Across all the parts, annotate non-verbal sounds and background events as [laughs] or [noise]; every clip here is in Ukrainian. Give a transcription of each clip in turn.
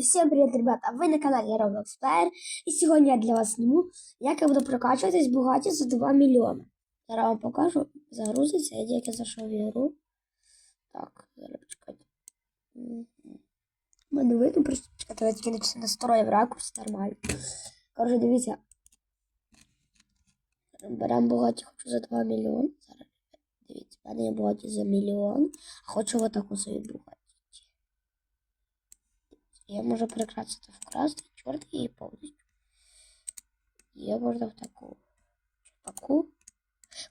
Всем привет, ребята! Ви на каналі Roblox Player. І сьогодні я для вас зніму, як я буду прокачуватись в Бугаті за 2 мільйони. Зараз вам покажу. Загрузиться, я тільки зайшов в ігру. Так, зараз почекайте. Мене видно, просто чекайте, я тільки настроїв ракурс нормально. Коротше, дивіться. Беремо Бугаті, хочу за 2 мільйони. Зараз, дивіться, в мене є за мільйон, хочу в таку собі Бугаті. Я можу прикрасити вкрасти, чорт її повністю. Я можна в таку. Таку.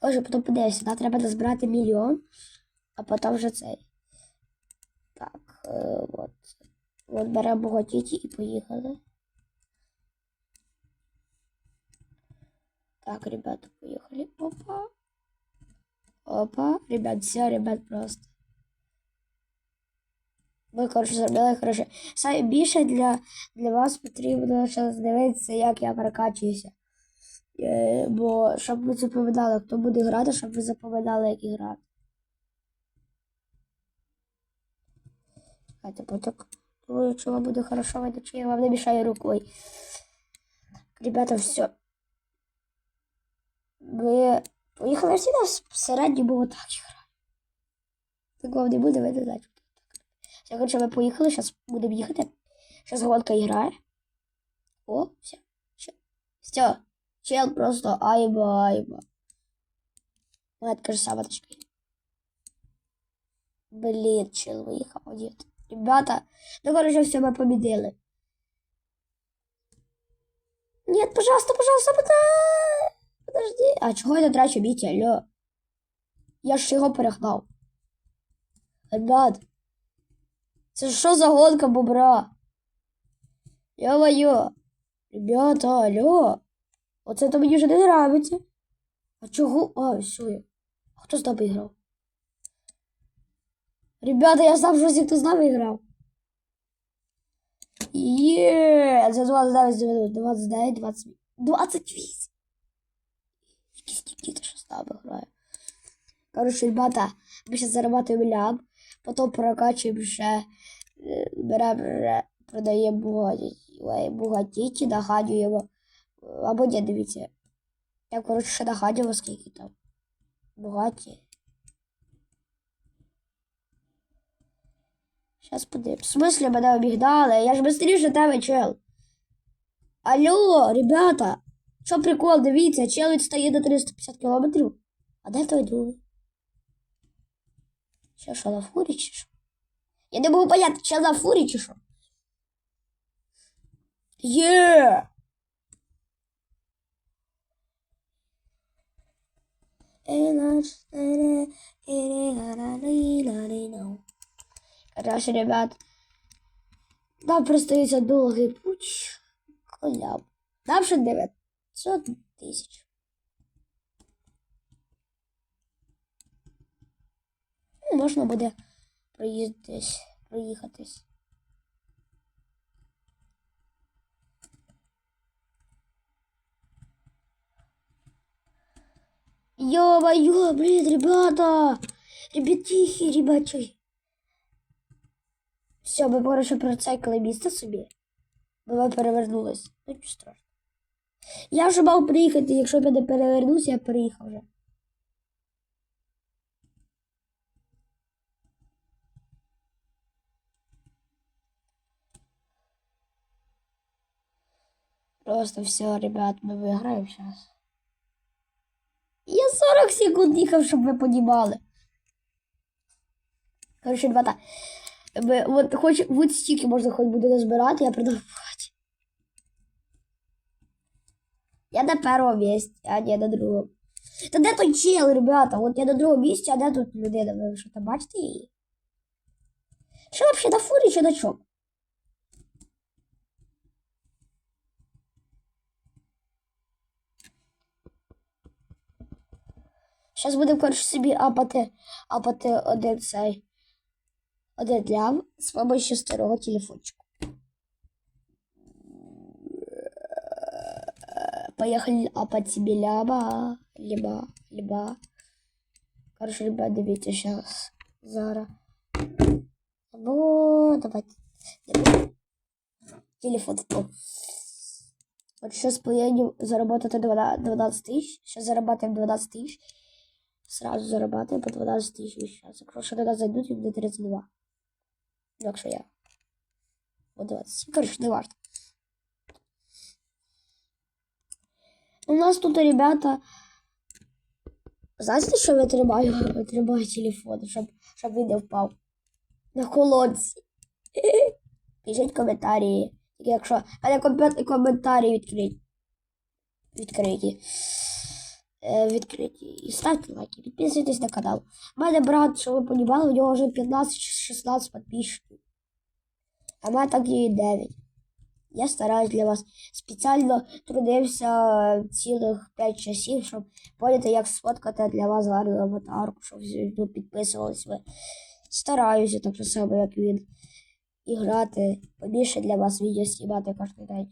Отже, потім подивимося, да, треба дозбирати мільйон, а потім вже цей. Так, е, от. От беремо богатіті і поїхали. Так, ребята, поїхали. Опа. Опа. Ребят, все, ребят, просто. Ми, коротше, зробили. Саме більше для, для вас потрібно зараз дивитися, як я прокачуюся. Е, бо щоб ви запам'ятали, хто буде грати, щоб ви запам'ятали, як грати. Чекайте, потім, думаю, вам буде хорошо видно, чи я вам не мішаю рукою. Ребята, все. Ви поїхали всі нас всередині, бо отак граю. Такого не буде видно, значить. Все, короче, ми поїхали, зараз будемо їхати. Зараз гонка грає. О, все. Все. Все. Чел просто айба, айба. Моя така ж сама точка. Блін, чел виїхав, нет. Ребята, ну короче, все, ми победили. Нет, пожалуйста, пожалуйста. Подожди. А чого я трачу бійте, алло? Я ж його перегнав. Ребят, це що за гонка бобра? Йо-моє. Ребята, алло. Оце то мені вже не нравиться. А чого? А, все. А хто з нами грав? Ребята, я сам щось хто з нами грав. Є, за 29, 29, 20, 28. Якісь діти, що з нами грає. Короче, ребята, ми зараз зарабатуємо лям, потім прокачуємо ще, е, бугаті, ой, бугатіті, нагадуємо. Або ні, дивіться. Я, коротше, ще нагадував, скільки там. Бугаті. Зараз подивимось. В смислі мене обігнали? Я ж быстріше тебе, чел. Алло, ребята. Що прикол, дивіться, чел відстає до 350 кілометрів. А де той другий? Що, що на фурі чи що? Я не можу поняти, чи на фурі чи що? Є! Короче, ребят, нам предстоится долгий путь. Коляб. Нам ще 900 тисяч. Можна буде проїздитись, проїхатись. Ё-моё, блин, ребята! Ребятихи, ребячі. Все, ми коротше процейкали місце собі. Бо перевернулись. Ну, нічого страшного. Я вже мав приїхати, якщо б я не перевернувся, я переїхав вже. Просто все, ребят, мы выиграем сейчас. Я 40 секунд їхав, щоб ви понімали. Короче, ребята, ви, от, хоч, от стільки можна хоч буде назбирати, я продовжувати. Я на першому місці, а не на другому. Та де той чел, ребята? От я на другому місці, а де тут людина? Ви там бачите? Що взагалі на фурі чи на чому? Зараз будемо, коротше, собі апати, апати один цей. Один лям з помощью старого телефончика. Поехали апать себе ляма, либо, либо. Короче, ребят, дивіться сейчас. Зара. Або давайте. Телефон впав. От зараз поїдемо заработати 12 тисяч. Зараз заработаємо 12 тисяч. Сразу заработаємо по 12 тисяч. Зараз, якщо до нас зайдуть, буде 32. Якщо я. По 20. Короче, не важно. У нас тут, ребята, знаєте, що я тримаю? [laughs] Тримаю телефон, щоб, щоб він не впав. На колодці. [laughs] Пишіть коментарі. Якщо мене компе- коментарі відкриті. Відкриті. Е, відкриті. І ставте лайки, підписуйтесь на канал. У мене брат, що ви понімали, у нього вже 15-16 підписчиків. А в мене так і 9. Я стараюсь для вас. Спеціально трудився цілих 5 часів, щоб поняти, як сфоткати для вас гарну аватарку, щоб ну, підписувались ви. Стараюся так же само, як він. І грати. Побільше для вас відео знімати кожен день.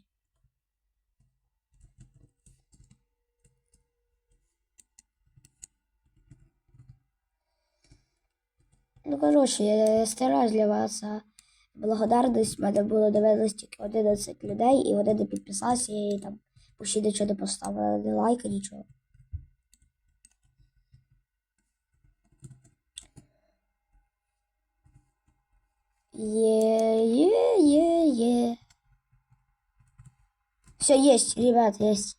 Ну, коротше, я стараюсь для вас. Благодарність в мене було дивилось тільки 11 людей, і вони не підписалися, і там почти нічого не поставили, не лайка, нічого. Е, е, е, е. Все, есть, ребят, есть.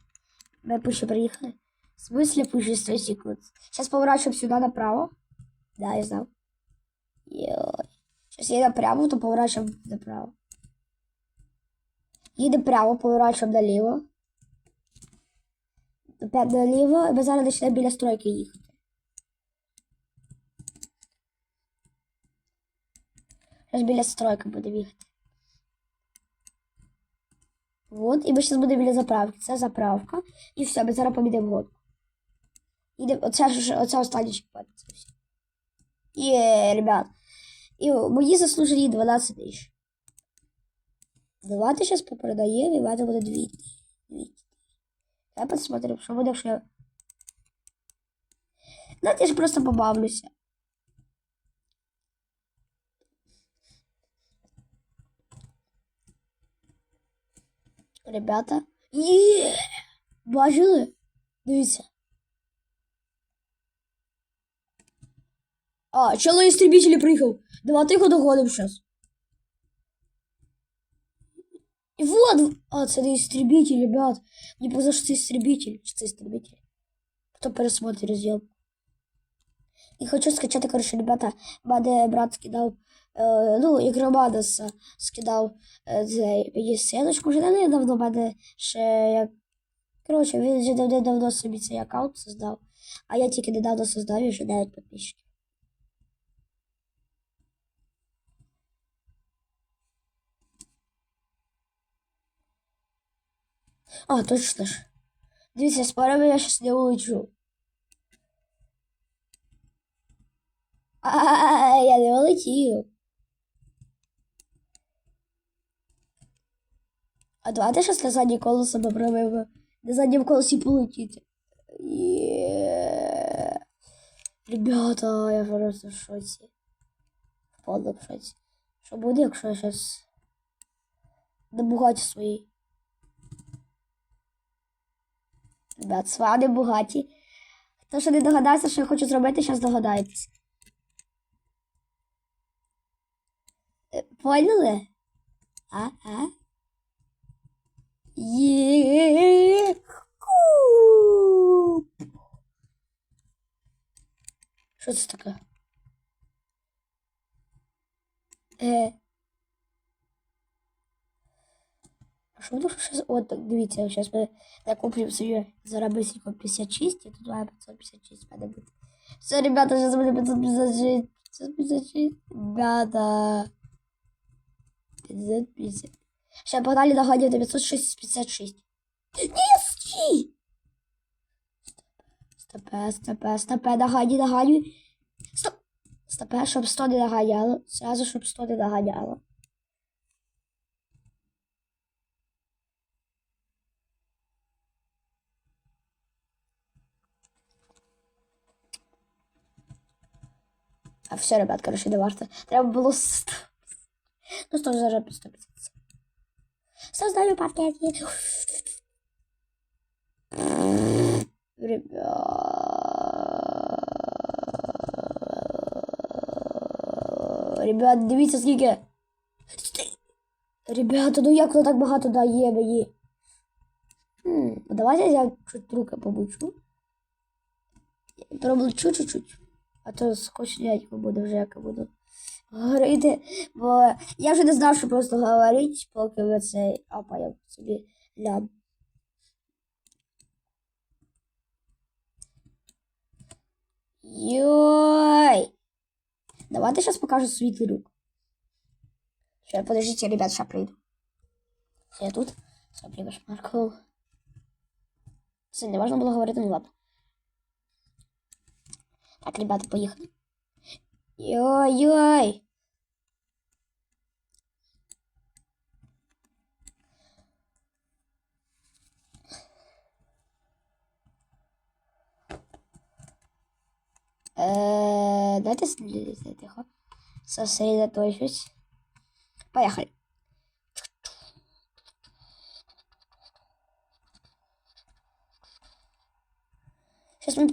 Мы пуще приехали. В смысле пуще 100 секунд? Сейчас поворачиваем сюда направо. Да, я знал. Сейчас я направо, то поворачиваем направо. Їде право, поворачуємо наліво. Опять наліво, і ми зараз почнемо біля стройки їхати. Зараз біля стройки будемо їхати. Вот, і ми зараз будемо біля заправки. Це заправка. І все, ми зараз помідемо гонку. Їдемо, оце, оце останній чекпоінт. Це все. Є, ребят. І мої заслужені 12 тисяч. Давайте сейчас попродаем, и это будет 2 200. Я посмотрим, что буде, якщо я... Ну, я ж просто побавлюся. Ребята. Є! Бачили? Дивіться. А, чело істребителі приїхав. Давайте його догоним зараз. И вот, а, не истребитель, ребят. Показалось, що це истребитель. Це истребитель? Хто пересмотрить зйом? І хочу скачати, коротше, ребята, мене брат скидав, е, ну, Ігромадос скидав е, цей, мені силочку, вже не давно мене ще як. Коротше, він вже давно собі цей аккаунт создав, а я тільки недавно создав і вже 9 підписчиків. А, точно ж. Дивіться, з парами я щас не улечу. А, я не улетів. А давайте щас на заднє колесо попробуємо. На заднім колесі полетіти. Є. Ребята, я просто в шоці. В повному шоці. Що буде, якщо я щас на бугаті? Ребят, свади богаті. Хто ще не догадався, що я хочу зробити, зараз догадаєтесь. Е, Поняли? А, а? Є. Що це таке? Е. А що воно щось... От, дивіться, зараз ми накуплю собі заробити 56, і тут має 556 в мене буде. Все, ребята, зараз буде 556. 556. Ребята. 550. Ще погнали догонів до 556. Ні, стій! Стопе, стопе, стопе, догані, догані. Стоп! Стопе, щоб 100 не доганяло. Сразу, щоб 100 не доганяло. А все, ребят, короче, не варто. Треба було 100. Ну, 100 зараз 150. Создаю пакетки. Ребят. Ребят, дивіться скільки. Ребята, ну як воно так багато дає мені? Хм, давайте я чуть руки побучу. Проблечу чуть-чуть. А то скучнятько буде вже, як я буду говорити. Бо я вже не знав, що просто говорити, поки ви цей апа я собі лям. Йой! Давайте сейчас покажу світлий рук. Сейчас, подождите, ребят, сейчас прийду. Я тут. Все, прибашмарков. Це не важно було говорити, ну ладно. Так, ребята, поїхали. Йой-йой! Е, Дайте слідити тихо. Сосредоточусь. Поехали. Сейчас мы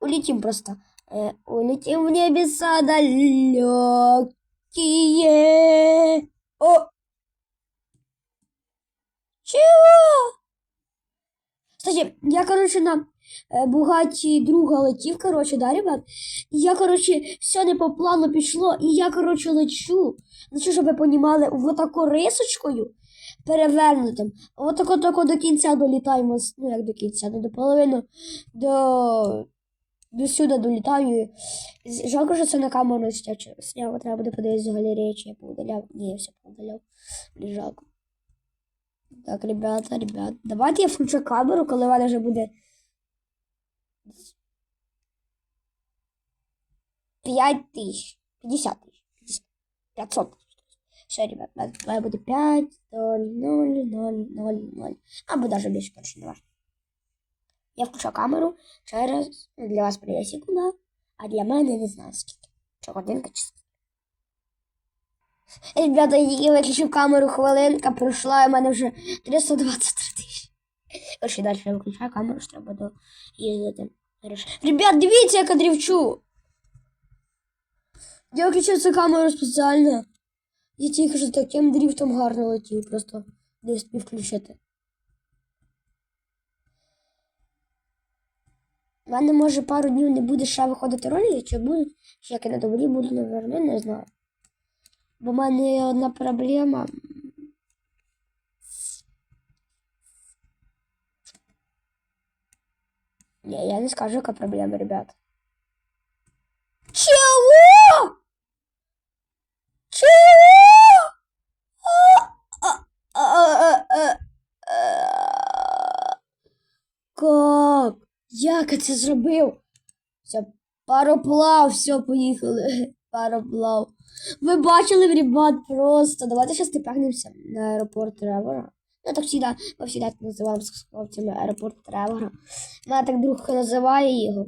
улетим просто. Э, улетим в небеса далекие. О! Чего? Кстати, я, короче, на е, Бугаті друга летів, короче, да, ребят? Я, короче, все не по плану пішло, і я, короче, лечу. Лечу, щоб ви понімали, вот таку рисочкою перевернутим. От тако тако до кінця долітаємо. Ну, як до кінця, не до половини, до, до сюди долітаю. Жалко, що це на камеру. Сняв, треба буде подивитися з галереї, чи я поудаляв. Ні, я все поудаляв. Жалко. Так, ребята, ребят, давайте я включу камеру, коли вона вже буде 5 тисяч, 50 тисяч, 500 тисяч. Все, ребят, має- бути 5, 0, 0, 0, 0, 0. Або навіть більше, коротше, не важно. Я включу камеру через, для вас прийде секунда, а для мене не знаю скільки. Чи годинка, чи скільки. Ребята, я виключив камеру, хвилинка пройшла, і мене вже 323 тисячі. Короче, далі я виключаю камеру, що треба. Хорошо. Ребят, дивіться, як я дрівчу. Я виключив цю камеру спеціально. Я тільки що таким дріфтом гарно летів, просто не включити. У мене може пару днів не буде ще виходити ролики, чи будуть, чи як я на добрі буду, наверное, не знаю. Бо в мене є одна проблема. Не, я не скажу, какая проблема, ребят. Чего? Чего? Как? Як я це зробив? Все, пароплав, все, поїхали. [laughs] Пароплав. Ви бачили, ребят, просто. Давайте зараз тепегнемося на аеропорт Тревора. Ну, так всегда, ми всегда так називаємо з хлопцями аеропорт Тревора. Мене так друг називає його.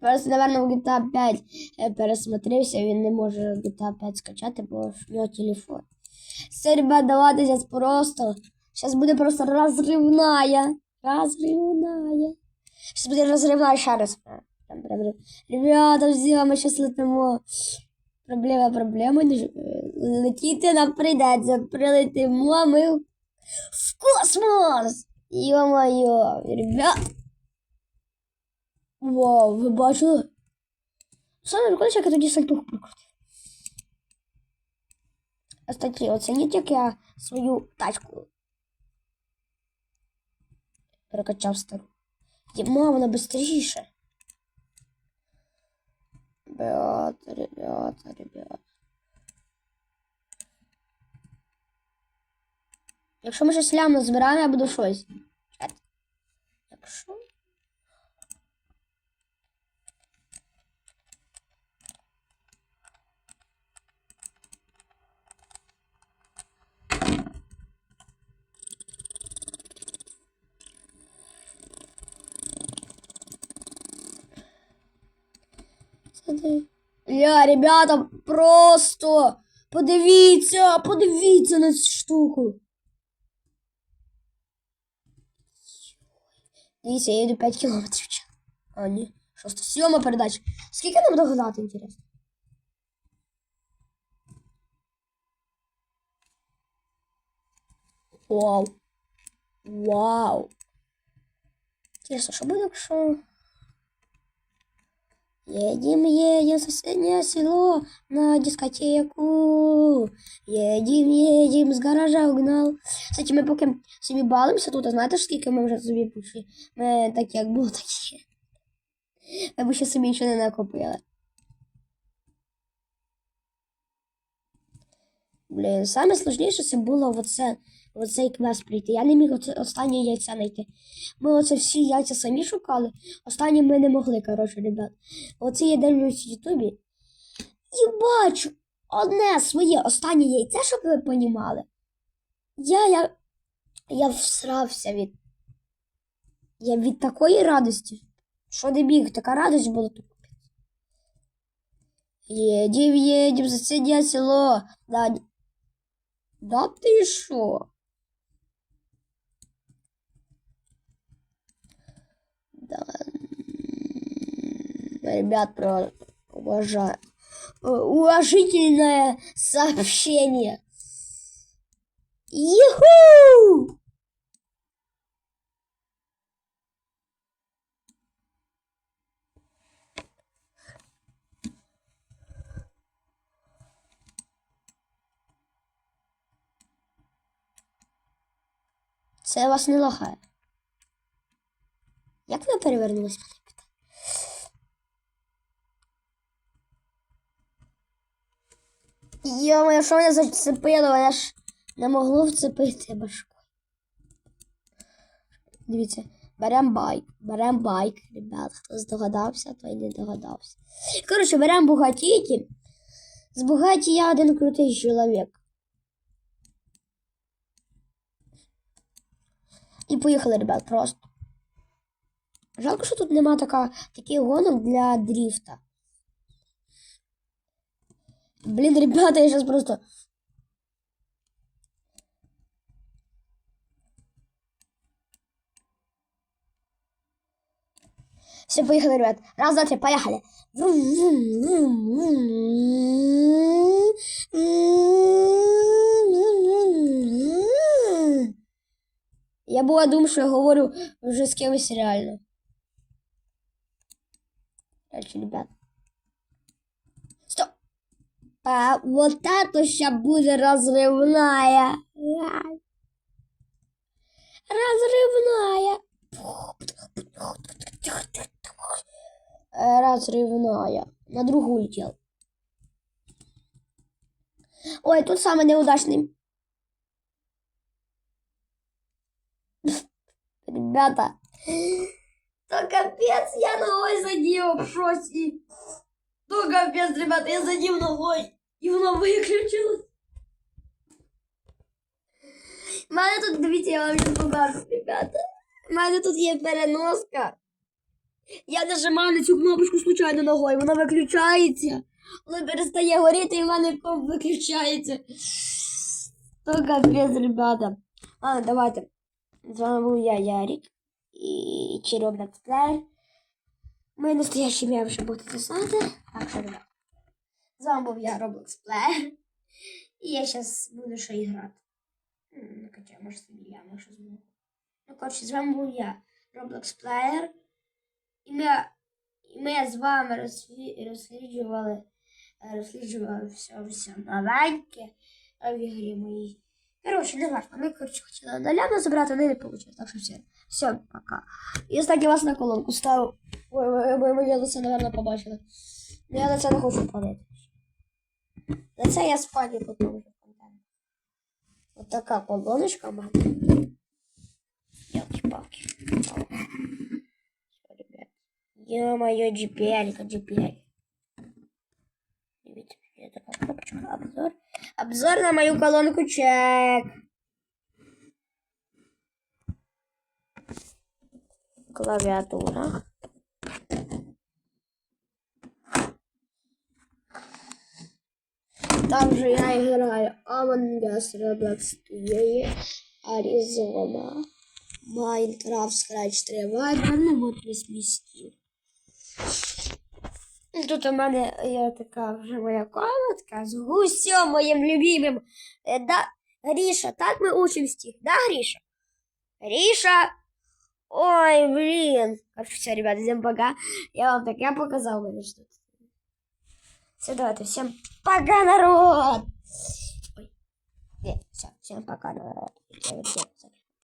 Просто, наверное, в GTA 5 е, пересмотрився, він не може GTA 5 скачати, бо в нього телефон. Все, ребят, давайте зараз просто. Сейчас буде просто розривная. Розривная. Сейчас буде розривная ще раз. Ребята, все, ми сейчас летимо. Проблема, проблема. Летіти нам прийдеться. Прилетимо ми в космос. Йо-моє, ребят. Вау, ви бачили? Саме прикольно, як я тоді сальтуху прикрутив. Кстати, оцініть, як я свою тачку перекачав стару. Єма, вона быстріше. Ребята, ребята, ребята. Якщо ми щось лямно збираємо, я буду щось. Якщо. Смотри. Ля, ребята, просто, Подивіться, подивіться на цю штуку. Дивіться, я йду 5 кілометрів. А, ні. Шоста сьома передача. Скільки нам догадати, інтересно? Вау. Вау. Интересно, что будет, якщо... Едем, едем в соседнее село на дискотеку. Едем, едем, з гаража угнал. Кстати, ми поки собі балимося тут, а знаєте, скільки ми вже собі пішли? Ми так як було, так і є. Ми б ще собі нічого не накопили. Блін, саме сложніше це було оце, оцей квест прийти. Я не міг останнє яйця знайти. Ми оце всі яйця самі шукали, останні ми не могли, коротше, ребят. Оце я дивлюсь в Ютубі. І бачу одне своє останнє яйце, щоб ви понімали. Я, я, я всрався від. Я від такої радості. Що не біг, така радость була тут. Едем, едем, соседнее село. Да, да ты шо? Да. Ребят, про уважаю. Э, Уважительное сообщение. Иху! Це вас не лагає. Перевернулась? мене питає? Йо-моє, що мене зацепило? Я ж не могло вцепити башку. Дивіться, берем байк, берем байк, ребят. Хто здогадався, той не догадався. Коротше, берем Бугатіті. З Бугаті я один крутий чоловік. І поїхали, ребят, просто. Жалко, що тут нема така, таких гонок для дрифта. Блін, ребята, я сейчас просто... Все, поехали, ребят. Раз, два, три, поехали. Я була думаю, що я говорю вже з кимось реально. Короче, ребят. Стоп! А вот это ща будет разрывная. Разрывная. Разрывная. На другую летел. Ой, тут самый неудачный. Ребята То капец, я ногой задел в шоссе. То капец, ребята, я задел ногой. І воно виключилось. У мене тут, дивіться, я вам щось покажу, ребята. У мене тут є переноска. Я нажимаю на цю кнопочку случайно ногою, вона виключається. Воно перестає горіти і в мене комп виключається. То капець, ребята. Ладно, давайте. З вами був я, Ярик. І Череп Летсплеєр. Ми настоящі ім'я вже будете знати. Так що, ребята. З вами був я, Roblox Player. І я зараз буду ще і грати. М, Накачаю, може собі я, якщо зможу. Ну, коротше, з вами був я, Roblox Player. І ми, і ми з вами розслі- розсліджували, е, розсліджували все, все новеньке в ігрі моїй. Коротше, не важко. Ми, коротше, хотіли наляно забрати, але не вийшло. Так що все. Все, пока. І останній вас на колонку ставив. Ой, ви, ви моє лице, напевно, побачили. Ну, я на це не хочу палити. На це я спальні потім вже контент. От така колоночка в мене. Ялки-палки. Все, ребят. Ё-моё, GPL, GPL. Видите, я такая кнопочка. Обзор. Обзор на мою колонку чек. Клавиатура. Там же я играю Among Us, Roblox Studio, Arizona, Minecraft, Scratch 3 Viber, ну от весь мій стіл. І Тут у мене є така вже моя комнатка з гусем моїм любимим. Е, Да, Гріша, так ми учимо стих, да, Гріша? Гріша. Ой, блин. Короче, все, ребята, всем пока. Я вам так, я показал, мене что Все, давайте, всем пока, народ! Ой. Не, все, всем пока, народ. Я вот всем